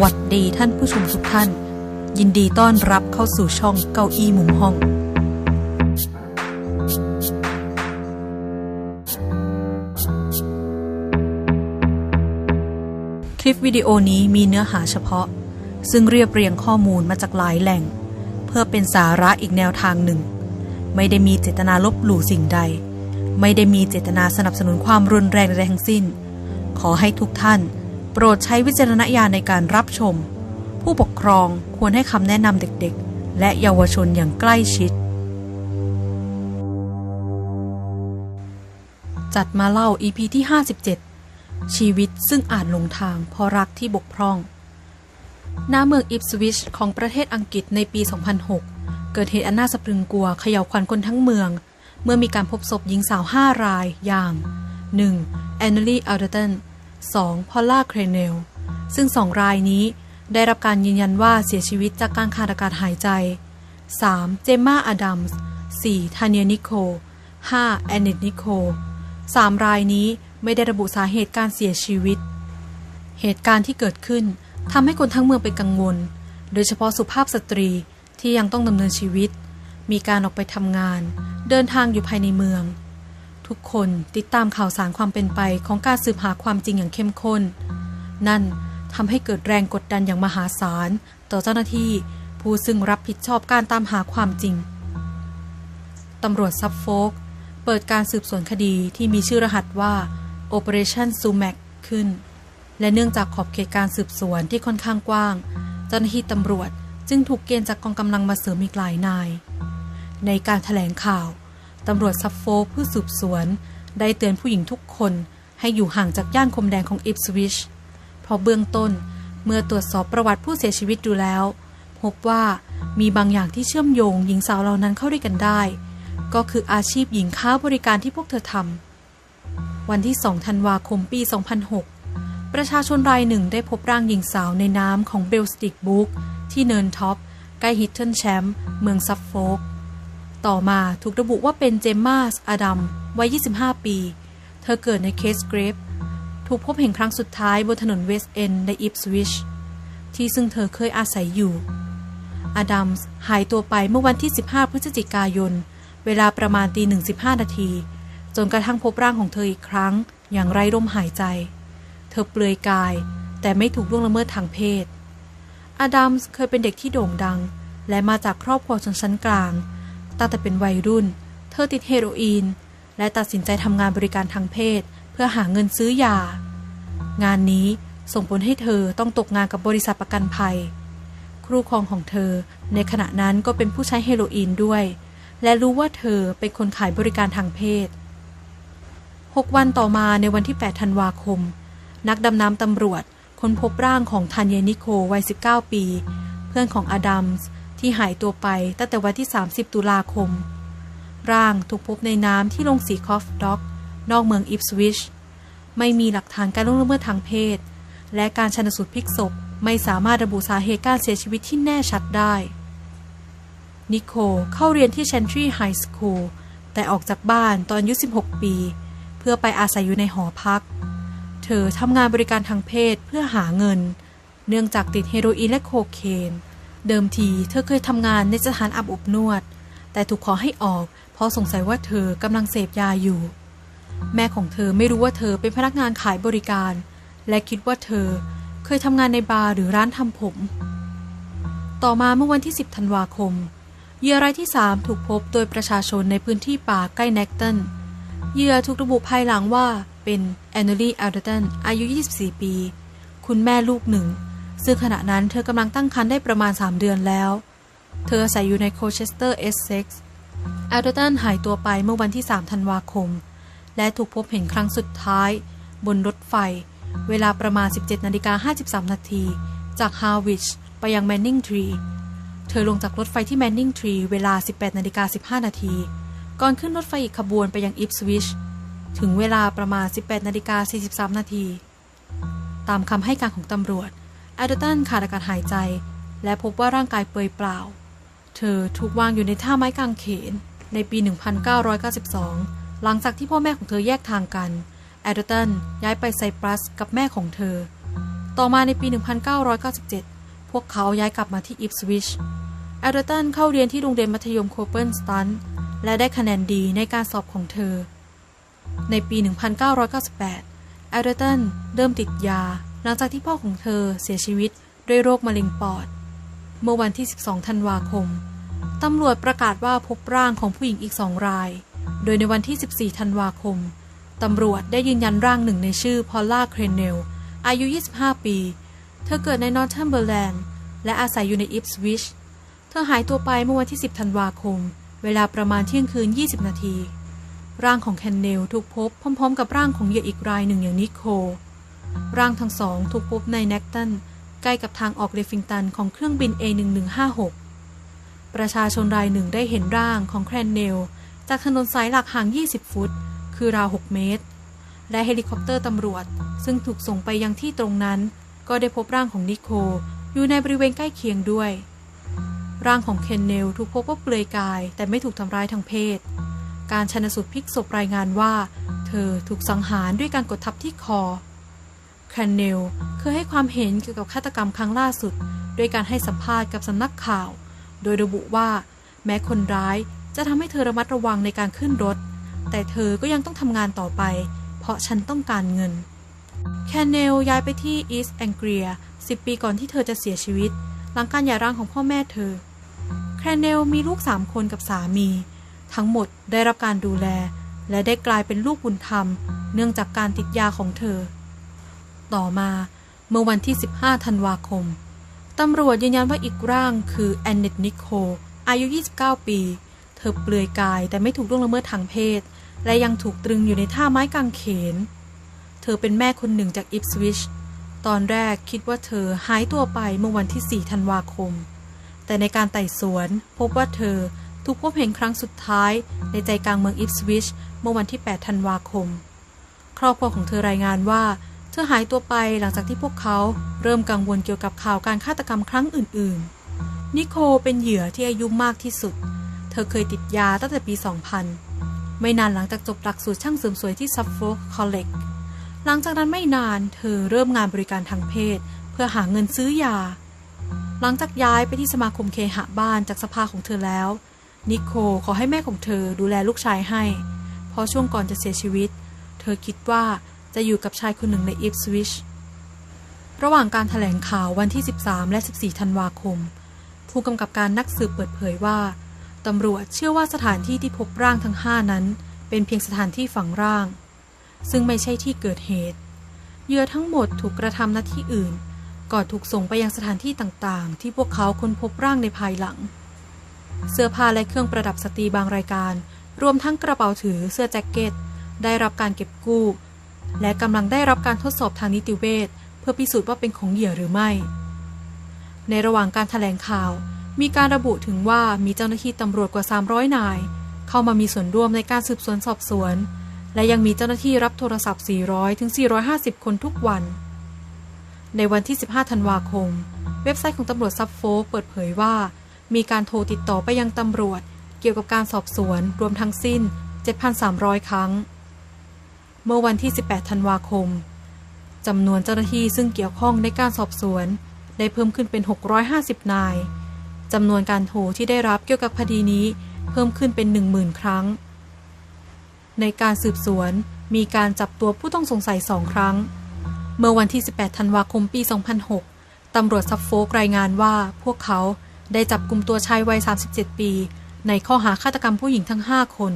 วัสดีท่านผู้ชมทุกท่าน ยินดีต้อนรับเข้าสู่ช่องเก้าอี้มุมห้อง คลิปวิดีโอนี้มีเนื้อหาเฉพาะ ซึ่งเรียบเรียงข้อมูลมาจากหลายแหล่ง เพื่อเป็นสาระอีกแนวทางหนึ่ง ไม่ได้มีเจตนาลบหลู่สิ่งใด ไม่ได้มีเจตนาสนับสนุนความรุนแรงใดทั้งสิ้น ขอให้ทุกท่าน โปรดใช้วิจารณญาณในการรับชม ผู้ปกครองควรให้คำแนะนำเด็กๆ และเยาวชนอย่างใกล้ชิด จัดมาเล่า EP ที่ 57 ชีวิตซึ่งอาจหลงทางเพราะรักที่บกพร่องณเมืองอิปสวิชของประเทศอังกฤษในปี 2006 เกิดเหตุอันน่าสะพรึงกลัวเขย่าวขวัญคนทั้งเมือง เมื่อมีการพบศพหญิงสาว 5 รายอย่าง 1. แอนเนลีอัลเดตัน 2. พอลล่าเครเนล ซึ่งสองรายนี้ได้รับการยืนยันว่าเสียชีวิตจากการขาดอากาศหายใจ 3. เจมมาอดัมส์ 4. ทาเนียนิโค 5. แอนเนตนิโคสามรายนี้ไม่ได้ระบุสาเหตุการเสียชีวิต เหตุการณ์ที่เกิดขึ้นทำให้คนทั้งเมืองเป็นกังวล โดยเฉพาะสุภาพสตรีที่ยังต้องดำเนินชีวิต มีการออกไปทำงาน เดินทางอยู่ภายในเมือง ทุกคนติดตามข่าวสารความเป็นไปของการสืบหาความจริงอย่างเข้มข้น นั่นทำให้เกิดแรงกดดันอย่างมหาศาล ต่อเจ้าหน้าที่ผู้ซึ่งรับผิดชอบการตามหาความจริงตำรวจซับโฟก เปิดการสืบสวนคดีที่มีชื่อรหัสว่า Operation Sumac ขึ้น และเนื่องจากขอบเขตการสืบสวนที่ค่อนข้างกว้าง เจ้าหน้าที่ตำรวจจึงถูกเกณฑ์จากกองกำลังมาเสริมอีกหลายนาย ในการถแถลงข่าว ตำรวจซับโฟกผู้สืบสวน ได้เตือนผู้หญิงทุกคนให้อยู่ห่างจากย่านคมแดงของอิปสวิชเพราะเบื้องต้นเมื่อตรวจสอบประวัติผู้เสียชีวิตดูแล้ว พบว่ามีบางอย่างที่เชื่อมโยงหญิงสาวเหล่านั้นเข้าด้วยกันได้ ก็คืออาชีพหญิงค้าบริการที่พวกเธอทำวันที่ 2 ธันวาคมปี 2006 ประชาชนรายหนึ่งได้พบร่างหญิงสาวในน้ำของเบลสติกบุ๊กที่เนินท็อปใกล้ฮิตเทิลแชมป์เมืองซัฟโฟก ต่อมาถูกระบุว่าเป็นเจมมาสอดัมวัย 25 ปี เธอเกิดในเคสเกรฟ ถูกพบเห็นครั้งสุดท้ายบนถนนเวสต์เอนในอิปสวิช ที่ซึ่งเธอเคยอาศัยอยู่อดัมส์หายตัวไปเมื่อวันที่ 15 พฤศจิกายน เวลาประมาณตีหนึ่งสินาที จนกระทั่งพบร่างของเธออีกครั้ง อย่างไร้ร่มหายใจ เธอเปลือยกาย แต่ไม่ถูกล่วงละเมิดทางเพศ อดัมส์เคยเป็นเด็กที่โด่งดัง และมาจากครอบครัวชนชั้นกลาง ตั้งแต่เป็นวัยรุ่น เธอติดเฮโรอีน และตัดสินใจทำงานบริการทางเพศ เพื่อหาเงินซื้อยา งานนี้ส่งผลให้เธอต้องตกงานกับบริษัทประกันภัย ครูครองของเธอ ในขณะนั้นก็เป็นผู้ใช้เฮโรอีนด้วย และรู้ว่าเธอเป็นคนขายบริการทางเพศ 6 วันต่อมาในวันที่ 8 ธันวาคม นักดำน้ำตำรวจค้นพบร่างของทันเยนิโควัย 19 ปี เพื่อนของอดัมส์ ที่หายตัวไปตั้งแต่วันที่ 30 ตุลาคม ร่างถูกพบในน้ำที่ลงสีคอฟด็อก นอกเมืองอิปสวิช ไม่มีหลักฐานการล่วงละเมิดทางเพศ และการชันสูตรพลิกศพไม่สามารถระบุสาเหตุการเสียชีวิตที่แน่ชัดได้ นิโคเข้าเรียนที่ Chantry High School แต่ออกจากบ้านตอนอายุ 16 ปี เพื่อไปอาศัยอยู่ในหอพัก เธอทำงานบริการทางเพศเพื่อหาเงิน เนื่องจากติดเฮโรอีนและโคเคน เดิมทีเธอเคยทำงานในสถานอาบอบนวด แต่ถูกขอให้ออก เพราะสงสัยว่าเธอกำลังเสพยาอยู่ แม่ของเธอไม่รู้ว่าเธอเป็นพนักงานขายบริการ และคิดว่าเธอเคยทำงานในบาร์หรือร้านทำผม ต่อมาเมื่อวันที่ 10 ธันวาคมเหยื่อรายที่ 3 ถูกพบโดยประชาชนในพื้นที่ป่าใกล้แนกตันเหยื่อถูกระบุภายหลังว่าเป็นแอนเนลีอัลเดตันอายุ 24 ปี คุณแม่ลูกหนึ่ง ซึ่งขณะนั้นเธอกำลังตั้งครรภ์ได้ประมาณ 3 เดือนแล้ว เธออาศัยอยู่ในโคเชสเตอร์เอสเซ็กซ์อัลเดตันหายตัวไปเมื่อวันที่ 3 ธันวาคม และถูกพบเห็นครั้งสุดท้าย บนรถไฟ เวลาประมาณ 17นาฬิกา53 นาทีจากฮาวิชไปยังแมนนิงทรี เธอลงจากรถไฟที่แมนนิงทรีเวลา 18นาฬิกา15 นาที ก่อนขึ้นรถไฟอีกขบวนไปยังอิปสวิช ถึงเวลาประมาณ 18นาฬิกา43 นาที ตามคำให้การของตำรวจ แอดเดตันขาดอากาศหายใจ และพบว่าร่างกายเปลือยเปล่า เธอถูกวางอยู่ในท่าไม้กางเขน ในปี 1992 หลังจากที่พ่อแม่ของเธอแยกทางกัน แอดเดตันย้ายไปไซปรัสกับแม่ของเธอ ต่อมาในปี 1997 พวกเขาย้ายกลับมาที่อิฟสวิช แอดเดอร์ตันเข้าเรียนที่โรงเรียนมัธยมโคเปิลสตันและได้คะแนนดีในการสอบของเธอ ในปี 1998 แอดเดอร์ตันเริ่มติดยา หลังจากที่พ่อของเธอเสียชีวิตด้วยโรคมะเร็งปอด เมื่อวันที่ 12 ธันวาคม ตำรวจประกาศว่าพบร่างของผู้หญิงอีกสองราย โดยในวันที่ 14 ธันวาคม ตำรวจได้ยืนยันร่างหนึ่งในชื่อพอลล่าเครนเนล อายุ 25 ปี เธอเกิดในนอร์ท u มเบอร์แลนด์และอาศัยอยู่ในอิฟสวิช เธอหายตัวไปเมื่อวันที่ 10 ธันวาคม เวลาประมาณเที่ยงคืน 20 นาที ร่างของแคนเนลถูกพบพร้อม ๆ กับร่างของเหยื่ออีกรายหนึ่งอย่างนิโคล ร่างทั้งสองถูกพบในแนกตันใกล้กับทางออกเรฟิงตันของเครื่องบิน A1156 ประชาชนรายหนึ่งได้เห็นร่างของแครนเนล จากถนนสายหลักห่าง 20 ฟุต คือราว 6 เมตร และเฮลิคอปเตอร์ตำรวจ ซึ่งถูกส่งไปยังที่ตรงนั้น ก็ได้พบร่างของนิโคอยู่ในบริเวณใกล้เคียงด้วย ร่างของเคนเนลถูกพบว่าเปลือยกายแต่ไม่ถูกทำร้ายทางเพศ การชนสูตรพลิกศพรายงานว่า เธอถูกสังหารด้วยการกดทับที่คอ แคนเนลเคยให้ความเห็นเกี่ยวกับฆาตกรรมครั้งล่าสุดด้วยการให้สัมภาษณ์กับสำนักข่าว โดยระบุว่า แม้คนร้ายจะทำให้เธอระมัดระวังในการขึ้นรถ แต่เธอก็ยังต้องทำงานต่อไป เพราะฉันต้องการเงิน แคนเนลย้ายไปที่อีสต์แองเกีย10ปีก่อนที่เธอจะเสียชีวิต หลังการหย่าร้างของพ่อแม่เธอ แคนเนลมีลูกสามคนกับสามี ทั้งหมดได้รับการดูแล และได้กลายเป็นลูกบุญธรรม เนื่องจากการติดยาของเธอ ต่อมา เมื่อวันที่ 15 ธันวาคม ตำรวจยืนยันว่าอีกร่างคือแอนเนตนิโคอายุ 29 ปี เธอเปลือยกายแต่ไม่ถูกล่วงละเมิดทางเพศ และยังถูกตรึงอยู่ในท่าไม้กางเขน เธอเป็นแม่คนหนึ่งจากอิปสวิชตอนแรกคิดว่าเธอหายตัวไปเมื่อวันที่ 4 ธันวาคม แต่ในการไต่สวนพบว่าเธอถูกพบเห็นครั้งสุดท้าย ในใจกลางเมืองอิปสวิชเมื่อวันที่ 8 ธันวาคม ครอบครัวของเธอรายงานว่า เธอหายตัวไปหลังจากที่พวกเขาเริ่มกังวลเกี่ยวกับข่าวการฆาตกรรมครั้งอื่นๆ นิโคเป็นเหยื่อที่อายุมากที่สุด เธอเคยติดยาตั้งแต่ปี 2000 ไม่นานหลังจากจบหลักสูตรช่างเสริมสวยที่ซัฟโฟกคอลเลกหลังจากนั้นไม่นานเธอเริ่มงานบริการทางเพศ เพื่อหาเงินซื้อยา หลังจากย้ายไปที่สมาคมเคหะบ้านจากสภาของเธอแล้ว นิโคขอให้แม่ของเธอดูแลลูกชายให้ เพราะช่วงก่อนจะเสียชีวิต เธอคิดว่า จะอยู่กับชายคนหนึ่งในอิฟสวิชระหว่างการถแถลงข่าววันที่ 13 และ 14 ธันวาคม ผู้กำกับการนักสืบเปิดเผยว่าตำรวจเชื่อว่าสถานที่ที่พบร่างทั้งห้านั้น เป็นเพียงสถานที่ฝังร่าง ซึ่งไม่ใช่ที่เกิดเหตุเหยื่อทั้งหมดถูกกระทำณที่อื่น ก่อนถูกส่งไปยังสถานที่ต่างๆ ที่พวกเขาค้นพบร่างในภายหลัง เสื้อผ้าและเครื่องประดับสตรีบางรายการ รวมทั้งกระเป๋าถือเสื้อแจ็คเก็ต ได้รับการเก็บกู้ และกำลังได้รับการทดสอบทางนิติเวชเพื่อพิสูจน์ว่าเป็นของเหยื่อหรือไม่ ในระหว่างการถแถลงข่าว มีการระบุถึงว่ามีเจ้าหน้าที่ตำรวจกว่า 300 นาย เข้ามามีส่วนร่วมในการสืบสวนสอบสวน และยังมีเจ้าหน้าที่รับโทรศัพท์ 400 ถึง 450 คนทุกวัน ในวันที่ 15 ธันวาคม เว็บไซต์ของตำรวจซับโฟกเปิดเผยว่า มีการโทรติดต่อไปยังตำรวจ เกี่ยวกับการสอบสวนรวมทั้งสิ้น 7,300 ครั้ง เมื่อวันที่ 18 ธันวาคมจำนวนเจ้าหน้าที่ซึ่งเกี่ยวข้องในการสอบสวน ได้เพิ่มขึ้นเป็น 650 นายจำนวนการโทรที่ได้รับเกี่ยวกับคดีนี้เพิ่มขึ้นเป็น 10,000 ครั้ง ในการสืบสวนมีการจับตัวผู้ต้องสงสัยสองครั้ง เมื่อวันที่ 18 ธันวาคมปี 2006 ตำรวจซับโฟกรายงานว่าพวกเขาได้จับกลุ่มตัวชายวัย 37 ปี ในข้อหาฆาตกรรมผู้หญิงทั้ง 5 คน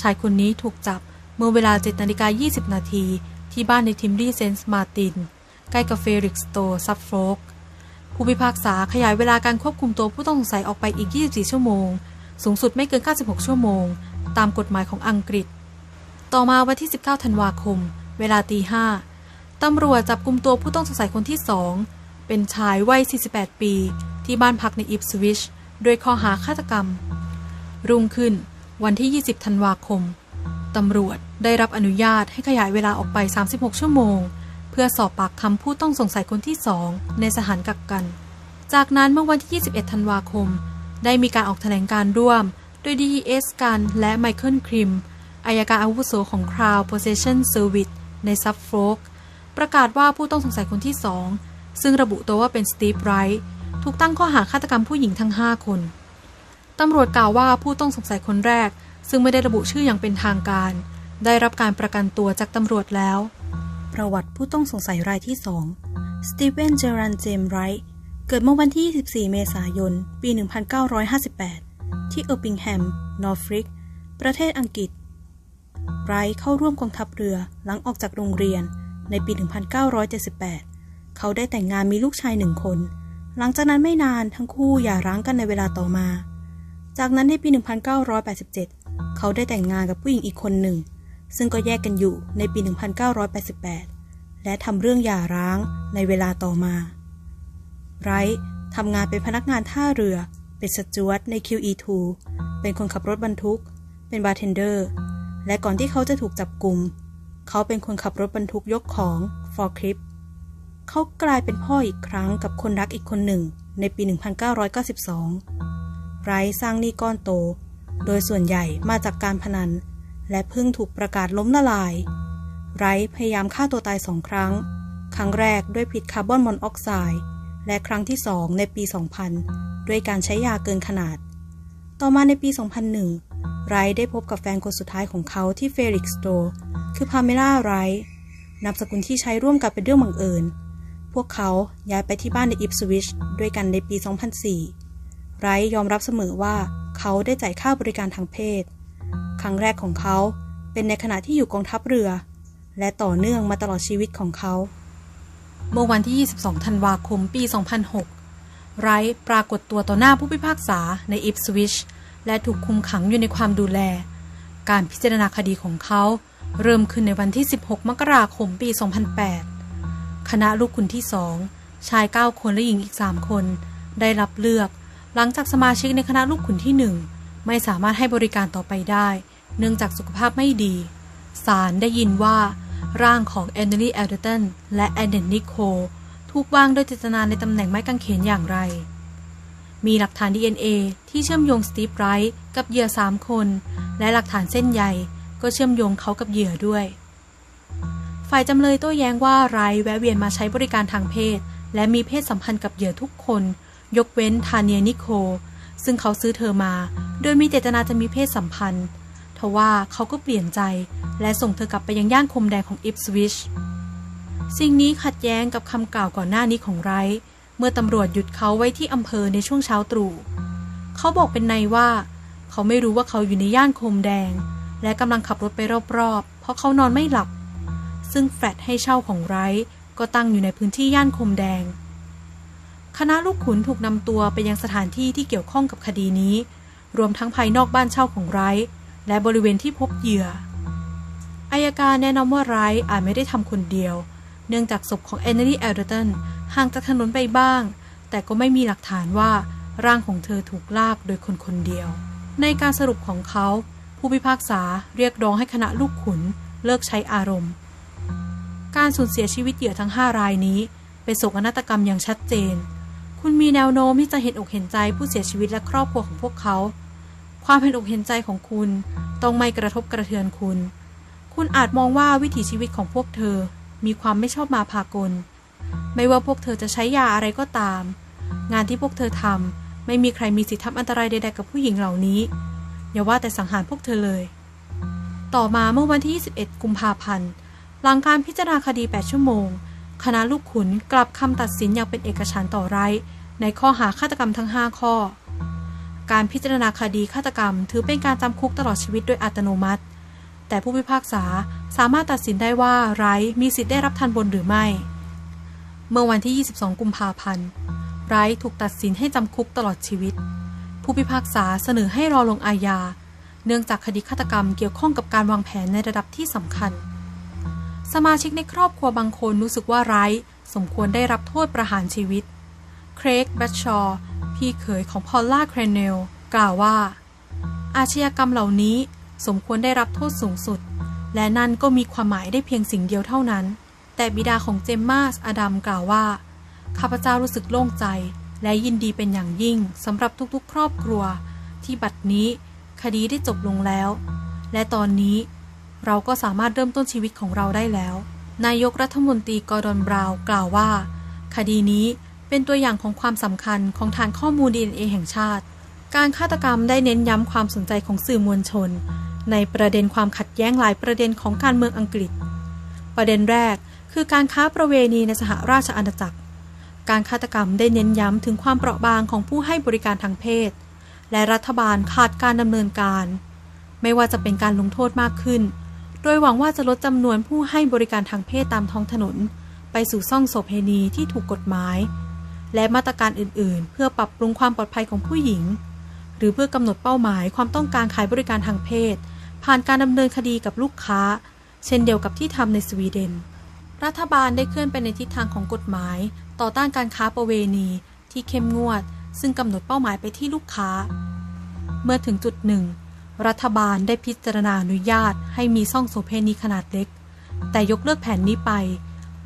ชายคนนี้ถูกจับ เมื่อเวลา7นาฬิกา20 นาที ที่บ้านในทิมรี่เซนส์มาติน ใกล้กับเฟริกสโตซับโฟกผู้พิพากษาขยายเวลาการควบคุมตัวผู้ต้องสงสัยออกไปอีก 24 ชั่วโมง สูงสุดไม่เกิน 96 ชั่วโมง ตามกฎหมายของอังกฤษ ต่อมาวันที่ 19 ธันวาคม เวลาตีห้าตำรวจจับกุมตัวผู้ต้องสงสัยคนที่สองเป็นชายวัย 48 ปี ที่บ้านพักในอิปสวิชโดยข้อหาฆาตกรรม รุ่งขึ้นวันที่ 20 ธันวาคม ตำรวจได้รับอนุญาตให้ขยายเวลาออกไป 36 ชั่วโมง เพื่อสอบปากคำผู้ต้องสงสัยคนที่สองในสถานกักกัน จากนั้นเมื่อวันที่ 21 ธันวาคม ได้มีการออกแถลงการร่วม โดย DES กันและไมเคิลคริมอายการอาวุโสของ Crown Possession Service ในซับโฟกประกาศว่าผู้ต้องสงสัยคนที่สองซึ่งระบุตัวว่าเป็นสตีฟไรท์ถูกตั้งข้อหาฆาตกรรมผู้หญิงทั้ง 5 คน ตำรวจกล่าวว่าผู้ต้องสงสัยคนแรก ซึ่งไม่ได้ระบุชื่ออย่างเป็นทางการ ได้รับการประกันตัวจากตำรวจแล้ว ประวัติผู้ต้องสงสัยรายที่2สตีเวนเจอรันเจมไรท์เกิดเมื่อวันที่ 24 เมษายน ปี 1958 ที่เออร์ปิงแฮม นอร์ฟริก ประเทศอังกฤษไรท์เข้าร่วมกองทัพเรือหลังออกจากโรงเรียนในปี 1978 เขาได้แต่งงานมีลูกชายหนึ่งคน หลังจากนั้นไม่นานทั้งคู่หย่าร้างกันในเวลาต่อมา จากนั้นในปี 1987 เขาได้แต่งงานกับผู้หญิงอีกคนหนึ่ง ซึ่งก็แยกกันอยู่ในปี 1988 และทำเรื่องหย่าร้างในเวลาต่อมา ไรท์ทำงานเป็นพนักงานท่าเรือ เป็นสจวตใน QE2 เป็นคนขับรถบรรทุก เป็นบาร์เทนเดอร์ และก่อนที่เขาจะถูกจับกลุ่ม เขาเป็นคนขับรถบรรทุกยกของฟอร์คลิปเขากลายเป็นพ่ออีกครั้งกับคนรักอีกคนหนึ่งในปี 1992 ไรท์สร้างหนี้ก้อนโต โดยส่วนใหญ่มาจากการพนัน และเพิ่งถูกประกาศล้มละลาย ไรท์พยายามฆ่าตัวตายสองครั้ง ครั้งแรกด้วยพิษคาร์บอนมอนอกไซด์และครั้งที่สองในปี 2000 ด้วยการใช้ยาเกินขนาด ต่อมาในปี 2001 ไรท์ได้พบกับแฟนคนสุดท้ายของเขาที่เฟริกสโตคือพาเมล่าไรท์นามสกุลที่ใช้ร่วมกันเป็นเรื่องบังเอิญ พวกเขาย้ายไปที่บ้านในอิปสวิชด้วยกันในปี 2004 ไรท์ยอมรับเสมอว่า เขาได้จ่ายค่าบริการทางเพศ ครั้งแรกของเขาเป็นในขณะที่อยู่กองทัพเรือ และต่อเนื่องมาตลอดชีวิตของเขา เมื่อวันที่ 22 ธันวาคม ปี 2006 ไรท์ปรากฏตัวต่อหน้าผู้พิพากษาในอิปสวิชและถูกคุมขังอยู่ในความดูแล การพิจารณาคดีของเขา เริ่มขึ้นในวันที่ 16 มกราคม ปี 2008 คณะลูกคุณที่สองชาย 9 คนและหญิงอีก 3 คน ได้รับเลือก หลังจากสมาชิกในคณะลูกขุนที่1ไม่สามารถให้บริการต่อไปได้ เนื่องจากสุขภาพไม่ดีศาลได้ยินว่า ร่างของแอนเดลีแอลเดตันและแอนเดนนิโคถูกวางโดยเจตนาในตำแหน่งไม้กางเขนอย่างไร มีหลักฐาน DNA ที่เชื่อมโยงสตีฟไรท์กับเหยื่อ3คน และหลักฐานเส้นใยก็เชื่อมโยงเขากับเหยื่อด้วย ฝ่ายจำเลยโต้แย้งว่าไรท์แวะเวียนมาใช้บริการทางเพศ และมีเพศสัมพันธ์กับเหยื่อทุกคน ยกเว้นทาเนียนิโค ซึ่งเขาซื้อเธอมา โดยมีเจตนาจะมีเพศสัมพันธ์ทว่าเขาก็เปลี่ยนใจ และส่งเธอกลับไปยังย่านคมแดงของอิปสวิช สิ่งนี้ขัดแย้งกับคำกล่าวก่อนหน้านี้ของไรท์เมื่อตำรวจหยุดเขาไว้ที่อำเภอในช่วงเช้าตรู่ เขาบอกเป็นในว่า เขาไม่รู้ว่าเขาอยู่ในย่านคมแดง และกำลังขับรถไปรอบๆ เพราะเขานอนไม่หลับ ซึ่งแฟลตให้เช่าของไรท์ก็ตั้งอยู่ในพื้นที่ย่านคมแดง คณะลูกขุนถูกนำตัวไปยังสถานที่ที่เกี่ยวข้องกับคดีนี้ รวมทั้งภายนอกบ้านเช่าของไรท์และบริเวณที่พบเหยื่ออายการแนะนำว่าไรท์อาจไม่ได้ทำคนเดียว เนื่องจากศพของแอนนลีแอลเดตันห่างจากถนนไปบ้าง แต่ก็ไม่มีหลักฐานว่าร่างของเธอถูกลากโดยคนคนเดียว ในการสรุปของเขา ผู้พิพากษาเรียกร้องให้คณะลูกขุนเลิกใช้อารมณ์ การสูญเสียชีวิตเหยื่อทั้ง 5 รายนี้ เป็นโศกนาฏกรรมอย่างชัดเจน คุณมีแนวโน้มที่จะเห็นอกเห็นใจผู้เสียชีวิตและครอบครัวของพวกเขา ความเห็นอกเห็นใจของคุณต้องไม่กระทบกระเทือนคุณ คุณอาจมองว่าวิถีชีวิตของพวกเธอ มีความไม่ชอบมาพากล ไม่ว่าพวกเธอจะใช้ยาอะไรก็ตาม งานที่พวกเธอทำไม่มีใครมีสิทธิทำอันตรายใดๆกับผู้หญิงเหล่านี้ อย่าว่าแต่สังหารพวกเธอเลย ต่อมาเมื่อวันที่ 21 กุมภาพันธ์ หลังการพิจารณาคดี 8 ชั่วโมง คณะลูกขุนกลับคำตัดสินอย่างเป็นเอกฉันต่อไร ในข้อหาฆาตกรรมทั้ง 5 ข้อ การพิจารณาคดีฆาตกรรม ถือเป็นการจำคุกตลอดชีวิตโดยอัตโนมัติ แต่ผู้พิพากษาสามารถตัดสินได้ว่าไรมีสิทธิ์ได้รับทันบนหรือไม่ เมื่อวันที่ 22 กุมภาพันธ์ไรถูกตัดสินให้จำคุกตลอดชีวิต ผู้พิพากษาเสนอให้รอลงอาญา เนื่องจากคดีฆาตกรรมเกี่ยวข้องกับการวางแผนในระดับที่สำคัญ สมาชิกในครอบครัวบางคนรู้สึกว่าไรท์สมควรได้รับโทษประหารชีวิต เครกแบทชอร์พี่เขยของพอลล่า เครเนล กล่าวว่า อาชญากรรมเหล่านี้สมควรได้รับโทษสูงสุด และนั่นก็มีความหมายได้เพียงสิ่งเดียวเท่านั้น แต่บิดาของเจมมาสอดัมกล่าวว่า ข้าพเจ้ารู้สึกโล่งใจ และยินดีเป็นอย่างยิ่งสำหรับทุกๆ ครอบครัว ที่บัดนี้คดีได้จบลงแล้ว และตอนนี้ เราก็สามารถเริ่มต้นชีวิตของเราได้แล้ว นายกรัฐมนตรีกอร์ดอนบราวน์กล่าวว่า คดีนี้เป็นตัวอย่างของความสำคัญของฐานข้อมูล DNA แห่งชาติ การฆาตกรรมได้เน้นย้ำความสนใจของสื่อมวลชน ในประเด็นความขัดแย้งหลายประเด็นของการเมืองอังกฤษ ประเด็นแรกคือการค้าประเวณีในสหราชอาณาจักร การฆาตกรรมได้เน้นย้ำถึงความเปราะบางของผู้ให้บริการทางเพศ และรัฐบาลขาดการดำเนินการ ไม่ว่าจะเป็นการลงโทษมากขึ้น โดยหวังว่าจะลดจำนวนผู้ให้บริการทางเพศตามท้องถนน ไปสู่ซ่องโสเพณีที่ถูกกฎหมาย และมาตรการอื่น ๆ เพื่อปรับปรุงความปลอดภัยของผู้หญิง หรือเพื่อกำหนดเป้าหมายความต้องการขายบริการทางเพศ ผ่านการดำเนินคดีกับลูกค้า เช่นเดียวกับที่ทำในสวีเดน รัฐบาลได้เคลื่อนไปในทิศทางของกฎหมาย ต่อต้านการค้าประเวณี ที่เข้มงวด ซึ่งกำหนดเป้าหมายไปที่ลูกค้า เมื่อถึงจุดหนึ่ง รัฐบาลได้พิจารณาอนุญาตให้มีซ่องโสเพณีขนาดเล็ก แต่ยกเลิกแผนนี้ไป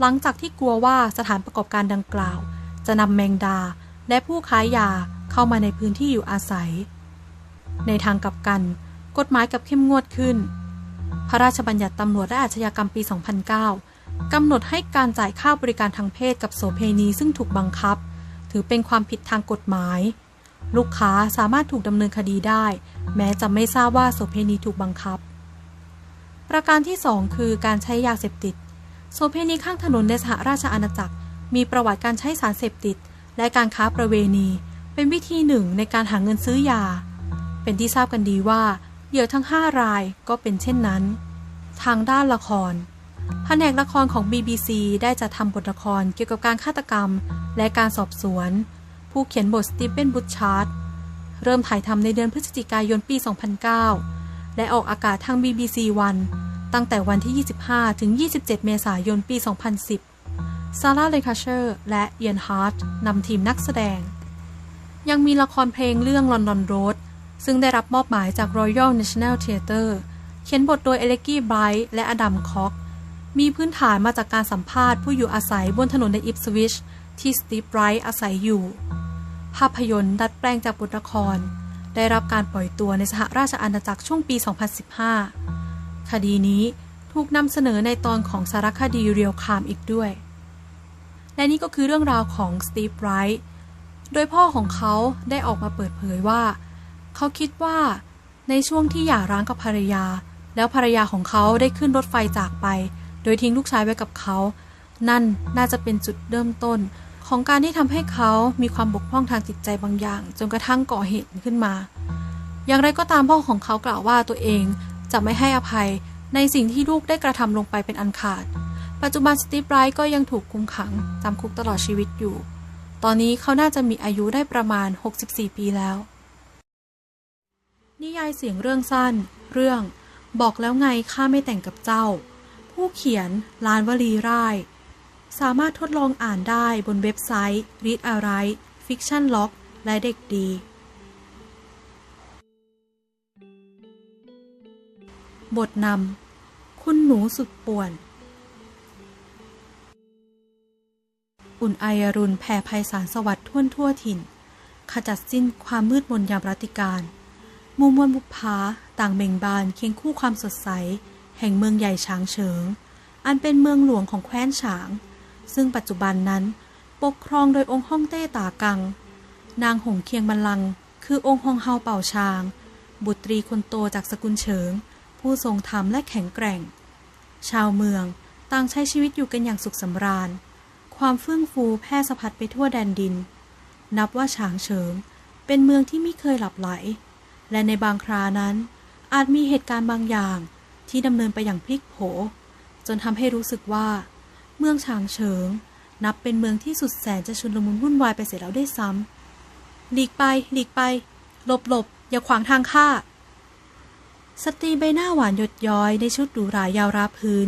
หลังจากที่กลัวว่าสถานประกอบการดังกล่าว จะนำแมงดาและผู้ค้ายาเข้ามาในพื้นที่อยู่อาศัย ในทางกลับกัน กฎหมายกับเข้มงวดขึ้น พระราชบัญญัติตำรวจและอาชญากรรมปี 2009 กำหนดให้การจ่ายค่าบริการทางเพศกับโสเพณีซึ่งถูกบังคับ ถือเป็นความผิดทางกฎหมาย ลูกค้าสามารถถูกดำเนินคดีได้ แม้จะไม่ทราบว่าโสเพณีถูกบังคับ ประการที่ 2 คือการใช้ยาเสพติดโสเพณีข้างถนนในสหราชอาณาจักร มีประวัติการใช้สารเสพติด และการค้าประเวณี เป็นวิธีหนึ่งในการหาเงินซื้อยา เป็นที่ทราบกันดีว่าเหยื่อทั้ง 5 รายก็เป็นเช่นนั้น ทางด้านละครแผนกละครของ BBC ได้จัดทำบทละครเกี่ยวกับการฆาตกรรม และการสอบสวน ผู้เขียนบทสตีเฟนบุชชาร์ดเริ่มถ่ายทำในเดือนพฤศจิกายนปี 2009 และออกอากาศทาง BBC วันตั้งแต่วันที่ 25 ถึง 27 เมษายนปี 2010 ซาร่า เลคาเชอร์ และเอียนฮาร์ตนำทีมนักแสดง ยังมีละครเพลงเรื่องลอนดอนโรดซึ่งได้รับมอบหมายจาก Royal National Theatre เขียนบทโดยเอเลกี้ไบรท์และอดัมคอกมีพื้นฐานมาจากการสัมภาษณ์ผู้อยู่อาศัยบนถนนในอิปสวิชที่สตีฟไบรท์อาศัยอยู่ ภาพยนตร์ดัดแปลงจากบทละคร ได้รับการปล่อยตัวในสหราชอาณาจักรช่วงปี 2015 คดีนี้ถูกนำเสนอในตอนของสารคดีเรียลคามอีกด้วย และนี่ก็คือเรื่องราวของสตีฟไรท์โดยพ่อของเขาได้ออกมาเปิดเผยว่า เขาคิดว่าในช่วงที่หย่าร้างกับภรรยา แล้วภรรยาของเขาได้ขึ้นรถไฟจากไป โดยทิ้งลูกชายไว้กับเขา นั่นน่าจะเป็นจุดเริ่มต้น ของการที่ทำให้เขามีความบกพร่องทางจิตใจบางอย่าง จนกระทั่งก่อเหตุขึ้นมา อย่างไรก็ตามพ่อของเขากล่าวว่าตัวเองจะไม่ให้อภัยในสิ่งที่ลูกได้กระทำลงไปเป็นอันขาด ปัจจุบันสตีฟไรท์ก็ยังถูกคุมขังจำคุกตลอดชีวิตอยู่ ตอนนี้เขาน่าจะมีอายุได้ประมาณ 64 ปีแล้ว นิยายเสียงเรื่องสั้น เรื่อง บอกแล้วไงข้าไม่แต่งกับเจ้า ผู้เขียนลานวลีร่าย สามารถทดลองอ่านได้บนเว็บไซต์ Read a r i g h t Fiction Log และเด็กดี บทนำ คุณหนูสุดป่วน อุ่นไออรุณแผ่ภัยสารสวัสดิ์ทั่วทั่วถิ่น ขจัดสิ้นความมืดมนยามรัติการมุมมวลบุพาต่างเบ่งบานเคียงคู่ความสดใส แห่งเมืองใหญ่ช้างเฉิง อันเป็นเมืองหลวงของแคว้นฉาง ซึ่งปัจจุบันนั้นปกครองโดยองค์ฮ่องเต้ตากัง นางหงเคียงบัลลัง คือองค์ฮองเฮาเป่าชาง บุตรีคนโตจากสกุลเฉิง ผู้ทรงธรรมและแข็งแกร่ง ชาวเมืองต่างใช้ชีวิตอยู่กันอย่างสุขสำราญ ความเฟื่องฟูแพร่สะพัดไปทั่วแดนดิน นับว่าฉางเฉิง เป็นเมืองที่ไม่เคยหลับไหล และในบางครานั้น อาจมีเหตุการณ์บางอย่างที่ดำเนินไปอย่างพลิกโผ จนทำให้รู้สึกว่า เมืองฉางเฉิง นับเป็นเมืองที่สุดแสนจะชุนลมุนวุ่นวายไปเสียแล้วได้ซ้ำหลีกไปหลีกไป หลบหลบอย่าขวางทางข้าสตรีใบหน้าหวานหยดย้อยในชุดหรูหรายาวราพื้น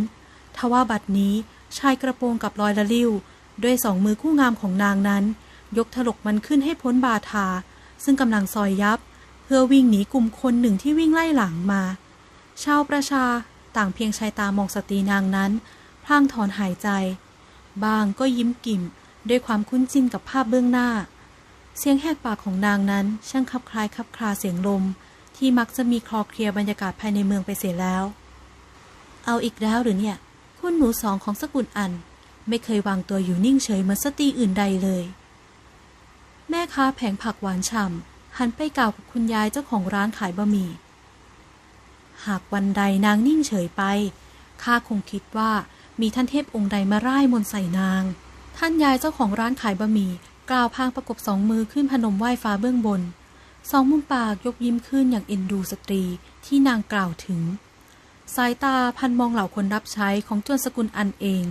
ทว่าบัดนี้ชายกระโปรงกับรอยละลิ้ว ด้วยสองมือคู่งามของนางนั้น ยกถลกมันขึ้นให้พ้นบาทา ซึ่งกำลังซอยยับ เพื่อวิ่งหนีกลุ่มคนหนึ่งที่วิ่งไล่หลังมา ชาวประชาต่างเพียงชายตามองสตรีนางนั้น พลางถอนหายใจ บางก็ยิ้มกิ่มด้วยความคุ้นชินกับภาพเบื้องหน้า เสียงแหกปากของนางนั้นช่างคับคล้ายคับคลาเสียงลม ที่มักจะมีคลอเคลียบรรยากาศภายในเมืองไปเสียแล้ว เอาอีกแล้วหรือเนี่ยคุคุณหนูสองของสกุลอัน ไม่เคยวางตัวอยู่นิ่งเฉยเหมือนสตรีอื่นใดเลย แม่ค้าแผงผักหวานฉ่ำหันไปกล่าวกับคุณยายเจ้าของร้านขายบะหมี่หากวันใดนางนิ่งเฉยไปข้าคงคิดว่า มีท่านเทพองค์ใดมาร่ายมนใส่นาง ท่านยายเจ้าของร้านขายบะหมี่กล่าวพางประกบสองมือขึ้นพนมไหว้ฟ้าเบื้องบน สองมุมปากยกยิ้มขึ้นอย่างเอ็นดูสตรีที่นางกล่าวถึง สายตาพันมองเหล่าคนรับใช้ของจวนสกุลอันเอง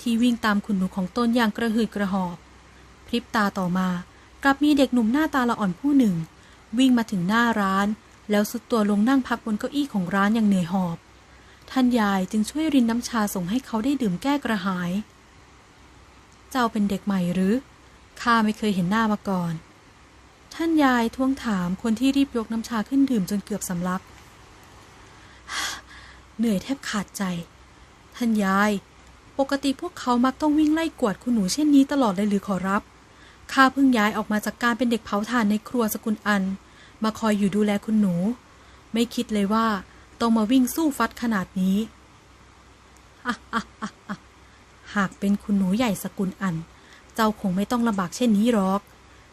ที่วิ่งตามคุณหนูของตนอย่างกระหืดกระหอบ พริบตาต่อมากลับมีเด็กหนุ่มหน้าตาละอ่อนผู้หนึ่ง วิ่งมาถึงหน้าร้าน แล้วสุดตัวลงนั่งพักบนเก้าอี้ของร้านอย่างเหนื่อยหอบ ท่านยายจึงช่วยรินน้ำชาส่งให้เขาได้ดื่มแก้กระหาย เจ้าเป็นเด็กใหม่หรือ ข้าไม่เคยเห็นหน้ามาก่อน ท่านยายทวงถามคนที่รีบยกน้ำชาขึ้นดื่มจนเกือบสำลัก เหนื่อยแทบขาดใจ ท่านยาย ปกติพวกเขามักต้องวิ่งไล่กวดคุณหนูเช่นนี้ตลอดเลยหรือขอรับ ข้าเพิ่งย้ายออกมาจากการเป็นเด็กเผาถ่านในครัวสกุลอัน มาคอยอยู่ดูแลคุณหนู ไม่คิดเลยว่า ต้องมาวิ่งสู้ฟัดขนาดนี้หากเป็นคุณหนูใหญ่สกุลอัน เจ้าคงไม่ต้องลำบากเช่นนี้หรอก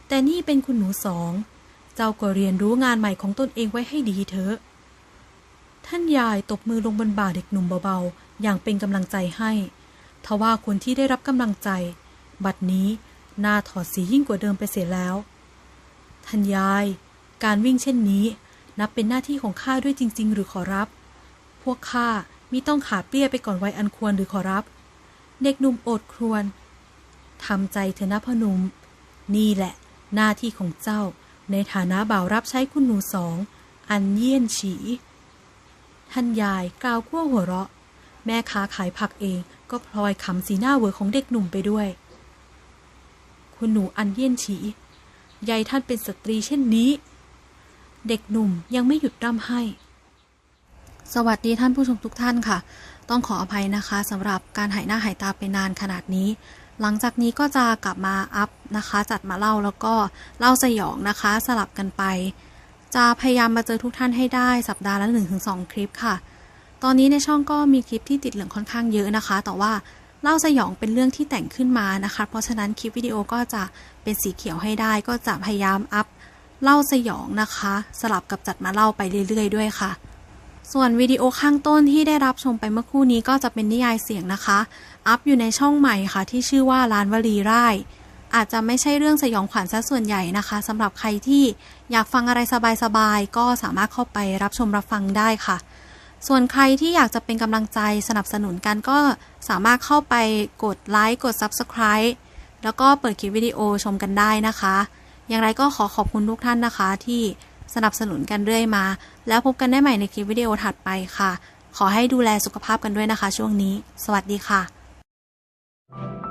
แต่นี่เป็นคุณหนูสอง เจ้าก็เรียนรู้งานใหม่ของตนเองไว้ให้ดีเถอะ ท่านยายตบมือลงบนบ่าเด็กหนุ่มเบาๆ อย่างเป็นกำลังใจให้ทว่าคนที่ได้รับกำลังใจ บัดนี้หน้าถอดสียิ่งกว่าเดิมไปเสียแล้ว ท่านยาย การวิ่งเช่นนี้ นับเป็นหน้าที่ของข้าด้วยจริง ๆ หรือขอรับ พวกข้ามิต้องขาเปรี้ยไปก่อนวัยอันควรหรือขอรับ เด็กหนุ่มโอดครวญทำใจเถอะนะพ่อหนุ่มนี่แหละ หน้าที่ของเจ้า ในฐานะบ่าวรับใช้คุณหนูสอง อันเยี่ยนฉี ท่านยายกล่าวขั้วหัวเราะ แม่ค้าขายผักเองก็พลอยขำสีหน้าเวอของเด็กหนุ่มไปด้วย คุณหนูอันเยี่ยนฉี ยายท่านเป็นสตรีเช่นนี้ เด็กหนุ่มยังไม่หยุดร่ำให้ สวัสดีท่านผู้ชมทุกท่านค่ะ ต้องขออภัยนะคะสำหรับการหายหน้าหายตาไปนานขนาดนี้ หลังจากนี้ก็จะกลับมาอัพนะคะ จัดมาเล่าแล้วก็เล่าสยองนะคะสลับกันไป จะพยายามมาเจอทุกท่านให้ได้สัปดาห์ละ1-2 คลิปค่ะ ตอนนี้ในช่องก็มีคลิปที่ติดเหลืองค่อนข้างเยอะนะคะ แต่ว่าเล่าสยองเป็นเรื่องที่แต่งขึ้นมานะคะ เพราะฉะนั้นคลิปวิดีโอก็จะเป็นสีเขียวให้ได้ ก็จะพยายามอัพ เล่าสยองนะคะ สลับกับจัดมาเล่าไปเรื่อยๆ ด้วยค่ะ ส่วนวิดีโอข้างต้นที่ได้รับชมไปเมื่อคู่นี้ก็จะเป็นนิยายเสียงนะคะ อัพอยู่ในช่องใหม่ค่ะ ที่ชื่อว่าร้านวลีไร่อาจจะไม่ใช่เรื่องสยองขวัญซะส่วนใหญ่นะคะสำหรับใครที่อยากฟังอะไรสบายๆก็สามารถเข้าไปรับชมรับฟังได้ค่ะ ส่วนใครที่อยากจะเป็นกำลังใจสนับสนุนกันก็สามารถเข้าไปกดไลค์กด Subscribe แล้วก็เปิดคลิปวิดีโอชมกันได้นะคะ อย่างไรก็ขอขอบคุณทุกท่านนะคะที่สนับสนุนกันเรื่อยมา แล้วพบกันได้ใหม่ในคลิปวิดีโอถัดไปค่ะ ขอให้ดูแลสุขภาพกันด้วยนะคะช่วงนี้ สวัสดีค่ะ